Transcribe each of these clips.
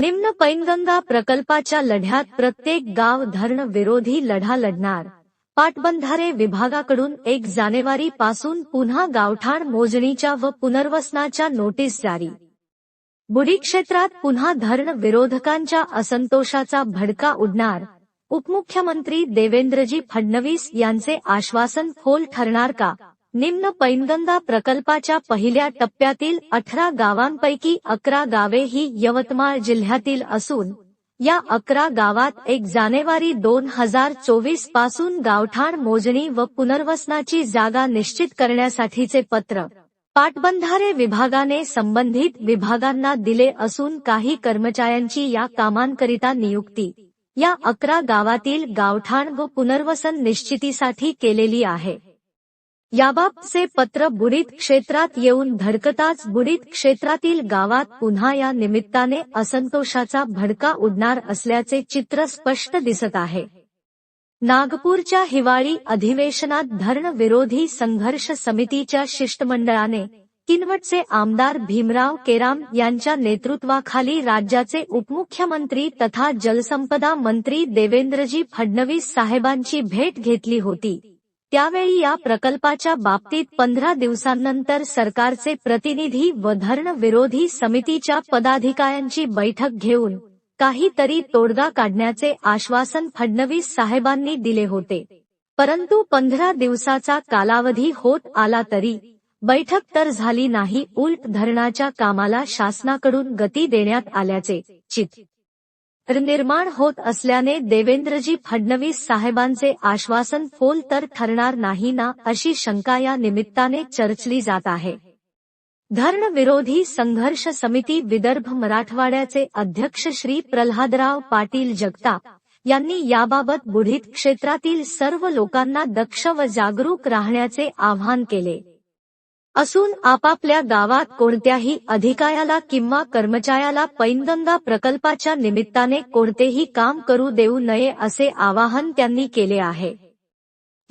निम्न पैनगंगा प्रकल्पाच्या लढ्यात प्रत्येक गाव धरण विरोधी लढा लढणार. पाटबंधारे विभागाकडून एक जानेवारी पासून पुन्हा गावठाण मोजणीच्या व पुनर्वसनाच्या नोटीस जारी. बुडी क्षेत्रात पुन्हा धरण विरोधकांच्या असंतोषाचा भडका उडणार. उपमुख्यमंत्री देवेंद्रजी फडणवीस यांचे आश्वासन फोल ठरणार का? निम्न पैनगंगा प्रकल्पाच्या पहिल्या टप्प्यातील अठरा गावांपैकी अकरा गावे ही यवतमाळ जिल्ह्यातील असून या अकरा गावात एक जानेवारी दोन हजार चोवीसपासून गावठाण मोजणी व पुनर्वसनाची जागा निश्चित करण्यासाठीचे पत्र. पाटबंधारे विभागाने संबंधित विभागांना दिले असून काही कर्मचाऱ्यांची या कामांकरिता नियुक्ती. या अकरा गावातील गावठाण व पुनर्वसन निश्चितीसाठी केलेली आहे. याबाबतचे पत्र बुडीत क्षेत्रात येऊन धडकताच बुडीत क्षेत्रातील गावात पुन्हा या निमित्ताने असंतोषाचा भडका उडणार असल्याचे चित्र स्पष्ट दिसत आहे. नागपूरच्या हिवाळी अधिवेशनात धरण विरोधी संघर्ष समितीच्या शिष्टमंडळाने किनवटचे आमदार भीमराव केराम यांच्या नेतृत्वाखाली राज्याचे उपमुख्यमंत्री तथा जलसंपदा मंत्री देवेंद्रजी फडणवीस साहेबांची भेट घेतली होती. त्यावेळी या प्रकल्पाच्या बाबतीत पंधरा दिवसांनंतर सरकारचे प्रतिनिधी व धरण विरोधी समितीच्या पदाधिकाऱ्यांची बैठक घेऊन काहीतरी तोडगा काढण्याचे आश्वासन फडणवीस साहेबांनी दिले होते. परंतु पंधरा दिवसाचा कालावधी होत आला तरी बैठक तर झाली नाही उलट धरणाच्या कामाला शासनाकडून गती देण्यात आल्याचे चित निर्माण होत असल्याने देवेंद्रजी फडणवीस साहेबांचे आश्वासन फोल तर ठरणार नाही ना अशी शंका या निमित्ताने चर्चली जात आहे. धरण विरोधी संघर्ष समिती विदर्भ मराठवाड्याचे अध्यक्ष श्री प्रल्हादराव पाटील जगताप यांनी याबाबत बुढीत क्षेत्रातील सर्व लोकांना दक्ष व जागरूक राहण्याचे आवाहन केले. असून आपापल्या गावात कोणत्याही अधिकाऱ्याला किंवा कर्मचाऱ्याला पैनगंगा प्रकल्पाच्या निमित्ताने कोणतेही काम करू देऊ नये असे आवाहन त्यांनी केले आहे.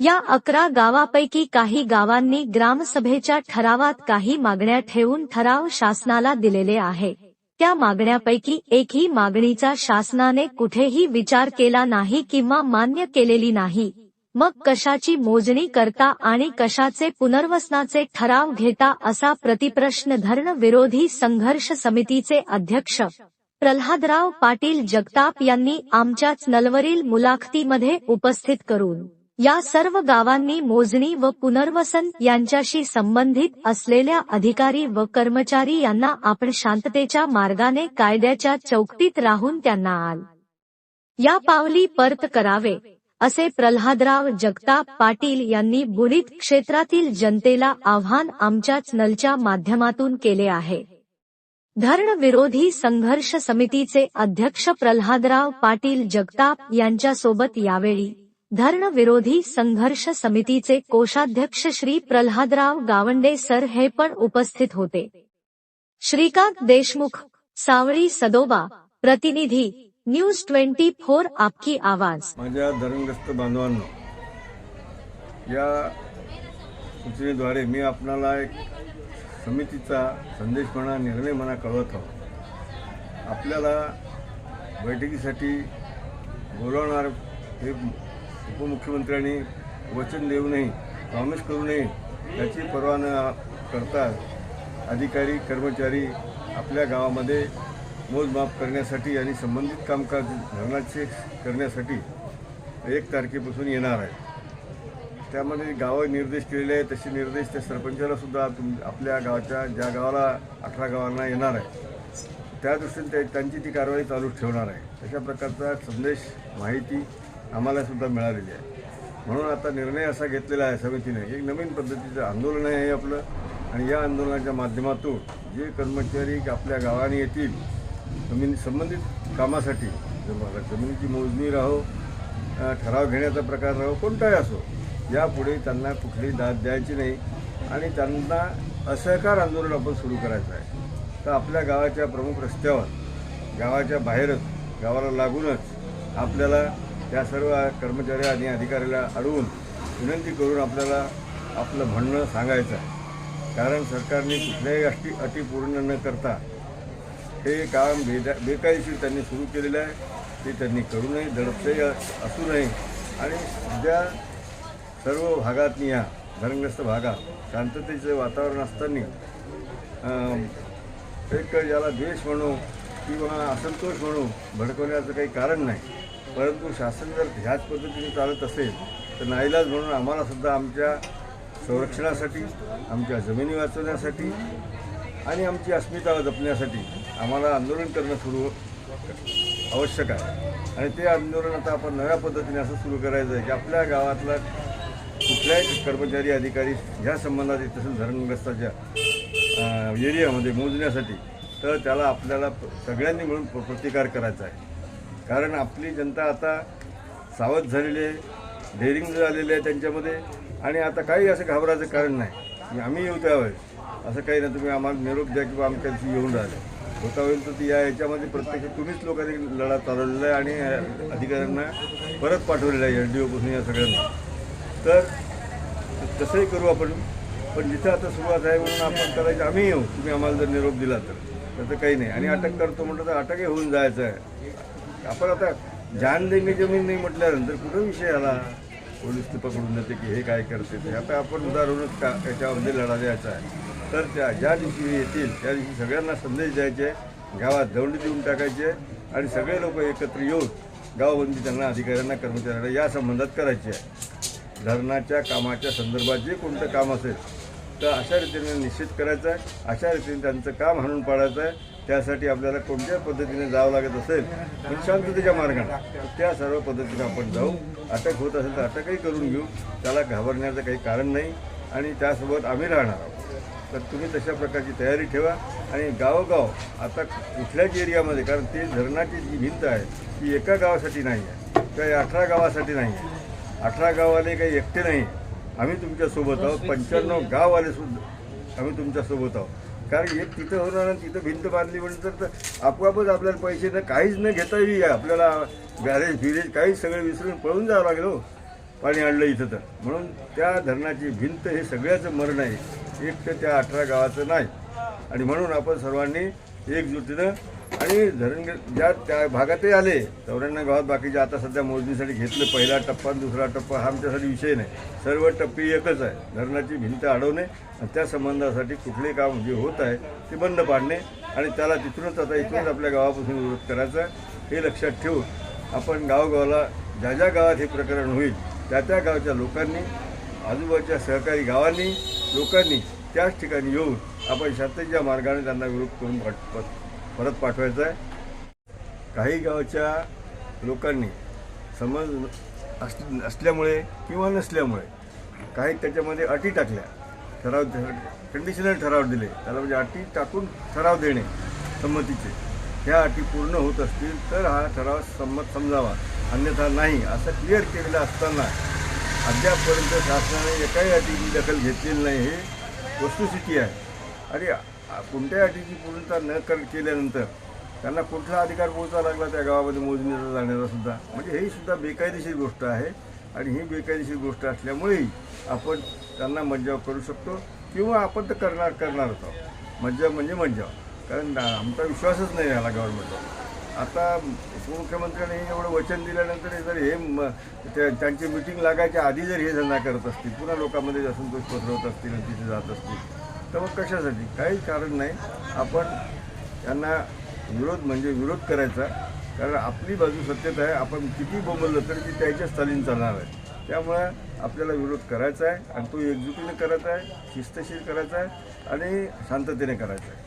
या अकरा गावापैकी काही गावांनी ग्रामसभेच्या ठरावात काही मागण्या ठेवून ठराव शासनाला दिलेले आहे. त्या मागण्यापैकी एकही मागणीचा शासनाने कुठेही विचार केला नाही किंवा मान्य केलेली नाही. मग कशाची मोजणी करता आणि कशाचे पुनर्वसनाचे ठराव घेता असा प्रतिप्रश्न धरण विरोधी संघर्ष समितीचे अध्यक्ष प्रल्हादराव पाटील जगताप यांनी आमच्याच नलवरील मुलाखतीमध्ये उपस्थित करून या सर्व गावांनी मोजणी व पुनर्वसन यांच्याशी संबंधित असलेल्या अधिकारी व कर्मचारी यांना आपण शांततेच्या मार्गाने कायद्याच्या चौकटीत राहून त्यांना आल. या पावली परत करावे. असे प्रल्हादराव जगताप पाटील यांनी बुडीत क्षेत्रातील जनतेला आव्हान आमच्याच नलच्या माध्यमातून केले आहे. धरण विरोधी संघर्ष समितीचे अध्यक्ष प्रल्हादराव पाटील जगताप यांच्यासोबत यावेळी धरण विरोधी संघर्ष समितीचे कोषाध्यक्ष श्री प्रल्हादराव गावंडे सर हे पण उपस्थित होते. श्रीकांत देशमुख सावळी सदोबा प्रतिनिधी न्यूज ट्वेंटी फोर आपकी आवाज. माझ्या धरणग्रस्त बांधवांनो या सूचनेद्वारे मी आपणाला एक समितीचा संदेश म्हणा निर्णय म्हणा कळवत आहोत. आपल्याला बैठकीसाठी बोलावणार हे उपमुख्यमंत्र्यांनी वचन देऊनही प्रॉमिस करूनही त्याची परवाना न करता अधिकारी कर्मचारी आपल्या गावामध्ये मोजमाप करण्यासाठी आणि संबंधित कामकाज धरणाचे करण्यासाठी एक तारखेपासून येणार आहे. त्यामध्ये गावं निर्देश केलेले आहेत तसे निर्देश त्या सरपंचाला सुद्धा तुम आपल्या गावाच्या ज्या गावाला अठरा गावांना येणार आहे त्या दृष्टीने ते त्यांची ती कारवाई चालू ठेवणार आहे. अशा प्रकारचा संदेश माहिती आम्हालासुद्धा मिळालेली आहे. म्हणून आता निर्णय असा घेतलेला आहे समितीने. एक नवीन पद्धतीचं आंदोलन आहे हे आपलं. आणि या आंदोलनाच्या माध्यमातून जे कर्मचारी आपल्या गावाने येतील जमीन संबंधित कामासाठी जमिनीची मोजणी राहो ठराव घेण्याचा प्रकार राहो कोणताही असो यापुढे त्यांना कुठली दाद द्यायची नाही. आणि त्यांना असहकार आंदोलन आपण सुरू करायचं आहे. तर आपल्या गावाच्या प्रमुख रस्त्यावर गावाच्या बाहेरच गावाला लागूनच आपल्याला त्या सर्व कर्मचारी आणि अधिकाऱ्याला अडवून विनंती करून आपल्याला आपलं म्हणणं सांगायचं आहे. कारण सरकारने कुठल्याही अटी अटी पूर्ण न करता हे काम बेदा बेकायदेशीर त्यांनी सुरू केलेलं आहे. ते त्यांनी करू नये दडपशाही असू नये. आणि सध्या सर्व भागातनी या धरणग्रस्त भागात शांततेचं वातावरण असताना एक याला द्वेष म्हणू किंवा असंतोष म्हणू भडकवण्याचं काही कारण नाही. परंतु शासन जर ह्याच पद्धतीने चालत असेल तर नाईलाज म्हणून आम्हाला सुद्धा आमच्या संरक्षणासाठी आमच्या जमिनी वाचवण्यासाठी आणि आमची अस्मिता जपण्यासाठी आम्हाला आंदोलन करणं सुरू आवश्यक आहे. आणि ते आंदोलन आता आपण नव्या पद्धतीने असं सुरू करायचं आहे की आपल्या गावातला कुठल्याही कर्मचारी अधिकारी ह्या संबंधात येत असेल धरणग्रस्ताच्या एरियामध्ये मोजण्यासाठी तर त्याला आपल्याला सगळ्यांनी मिळून प्र- प्रतिकार करायचा आहे. कारण आपली जनता आता सावध झालेली आहे डेअरिंग झालेली आहे त्यांच्यामध्ये. आणि आता काही असं घाबरायचं कारण नाही. आम्ही येऊ त्यावेळेस. असं काही नाही तुम्ही आम्हाला निरोप द्या किंवा आम्ही दिवशी येऊन राहिले. होता होईल तर ती या याच्यामध्ये प्रत्यक्ष तुम्हीच लोकांनी लढा चालवलेला आहे आणि अधिकाऱ्यांना परत पाठवलेला आहे एल डी ओपासून या सगळ्यांना. तर तसंही करू आपण पण जिथं आता सुरुवात आहे म्हणून आपण करायचं आम्ही येऊ. तुम्ही आम्हाला जर निरोप दिला तर. तसं काही नाही. आणि अटक करतो म्हटलं तर अटकही होऊन जायचं आहे. आपण आता जान देंगे जमीन नाही म्हटल्यानंतर कुठं विषय आला? पोलीस ते पकडून देते की हे काय करते ते. आता आपण उदाहरणच का याच्यामध्ये लढा द्यायचा आहे. तर त्या ज्या दिवशी येतील त्या दिवशी सगळ्यांना संदेश द्यायचे गावात दौंडी देऊन टाकायचे आणि सगळे लोक एकत्र येऊन गावबंदी त्यांना अधिकाऱ्यांना कर्मचाऱ्यांना या संबंधात करायची. आहे धरणाच्या कामाच्या संदर्भात जे कोणतं काम असेल तर अशा रीतीने निश्चित करायचं आहे. अशा रीतीने त्यांचं काम हाणून पाडायचं आहे. त्यासाठी आपल्याला कोणत्या पद्धतीने जावं लागत असेल पण शांततेच्या मार्गाने त्या सर्व पद्धतीने आपण जाऊ. अटक होत असेल तर अटकही करून घेऊ. त्याला घाबरण्याचं काही कारण नाही आणि त्यासोबत आम्ही राहणार आहोत. तर तुम्ही तशा प्रकारची तयारी ठेवा आणि गावोगाव आता कुठल्याच एरियामध्ये कारण ते धरणाची जी भिंत आहे ती एका गावासाठी नाही आहे किंवा अठरा गावासाठी नाही आहे. अठरा गाववाले काही एकटे नाही. आम्ही तुमच्यासोबत आहोत. पंच्याण्णव गाववाले सुद्धा आम्ही तुमच्यासोबत आहोत. कारण एक तिथं होणार आणि तिथं भिंत बांधली म्हणजे तर आपोआपच आपल्याला पैसे न काहीच न घेता येईल आपल्याला गॅरेज बिरेज काहीच सगळं विसरून पळून जावं लागेल हो. पाणी आणलं इथं तर. म्हणून त्या धरणाची भिंत हे सगळ्याचं मरण आहे. एक तर त्या अठरा गावाचं नाही. आणि म्हणून आपण सर्वांनी एकजुटीनं आणि धरण ज्या त्या भागातही आले चौऱ्याण्णव गावात बाकीचे आता सध्या मोजणीसाठी घेतलं. पहिला टप्पा दुसरा टप्पा हा आमच्यासाठी विषय नाही. सर्व टप्पे एकच आहे. धरणाची भिंत अडवणे आणि त्या संबंधासाठी कुठले काम जे होत आहे ते बंद पाडणे आणि त्याला तिथूनच आता इथूनच आपल्या गावापासून विरोध करायचा आहे. हे लक्षात ठेवून आपण गावगावाला ज्या ज्या गावात हे प्रकरण होईल त्या त्या गावच्या लोकांनी आजूबाजूच्या सहकारी गावांनी लोकांनी त्याच ठिकाणी येऊन आपण शांततेच्या मार्गाने त्यांना विरोध करून पाठ परत पाठवायचा आहे. काही गावच्या लोकांनी समज अस असल्यामुळे किंवा नसल्यामुळे काही त्याच्यामध्ये अटी टाकल्या. ठराव कंडिशनल ठराव दिले. त्याला म्हणजे अटी टाकून ठराव देणे संमतीचे. ह्या अटी पूर्ण होत असतील तर हा ठराव संमत समजावा. अन्यथा नाही असं क्लिअर केलेलं असताना अद्यापपर्यंत शासनाने एकाही अटीची दखल घेतलेली नाही. हे वस्तुस्थिती आहे. आणि कोणत्याही अटीची पूर्णता न कर केल्यानंतर त्यांना कुठला अधिकार पोहोचा लागला त्या गावामध्ये मोजणीचा जाण्याचा सुद्धा? म्हणजे ही सुद्धा बेकायदेशीर गोष्ट आहे आणि ही बेकायदेशीर गोष्ट असल्यामुळेही आपण त्यांना मज्जाव करू शकतो किंवा आपण तर करणार करणारच होतो. मज्जाव म्हणजे मज्जाव. कारण आमचा विश्वासच नाही राहिला गव्हर्नमेंटवर आता उपमुख्यमंत्र्यांनी एवढं वचन दिल्यानंतर हे जर हे म- त्या- त्यांची मिटिंग लागायच्या आधी जर हे धंदा करत असतील पुन्हा लोकांमध्ये असंतोष पसरवत असतील आणि तिथे जात असतील तर मग कशासाठी? काही कारण नाही. आपण त्यांना विरोध म्हणजे विरोध करायचा. कारण आपली बाजू सत्यता आहे. आपण किती बोंबललं तरी ती त्याच्याच चालीन चालणार आहे. त्यामुळे आपल्याला विरोध करायचा आहे आणि तो एकजुटीने करायचा आहे शिस्तशीर करायचा आहे आणि शांततेने करायचा आहे.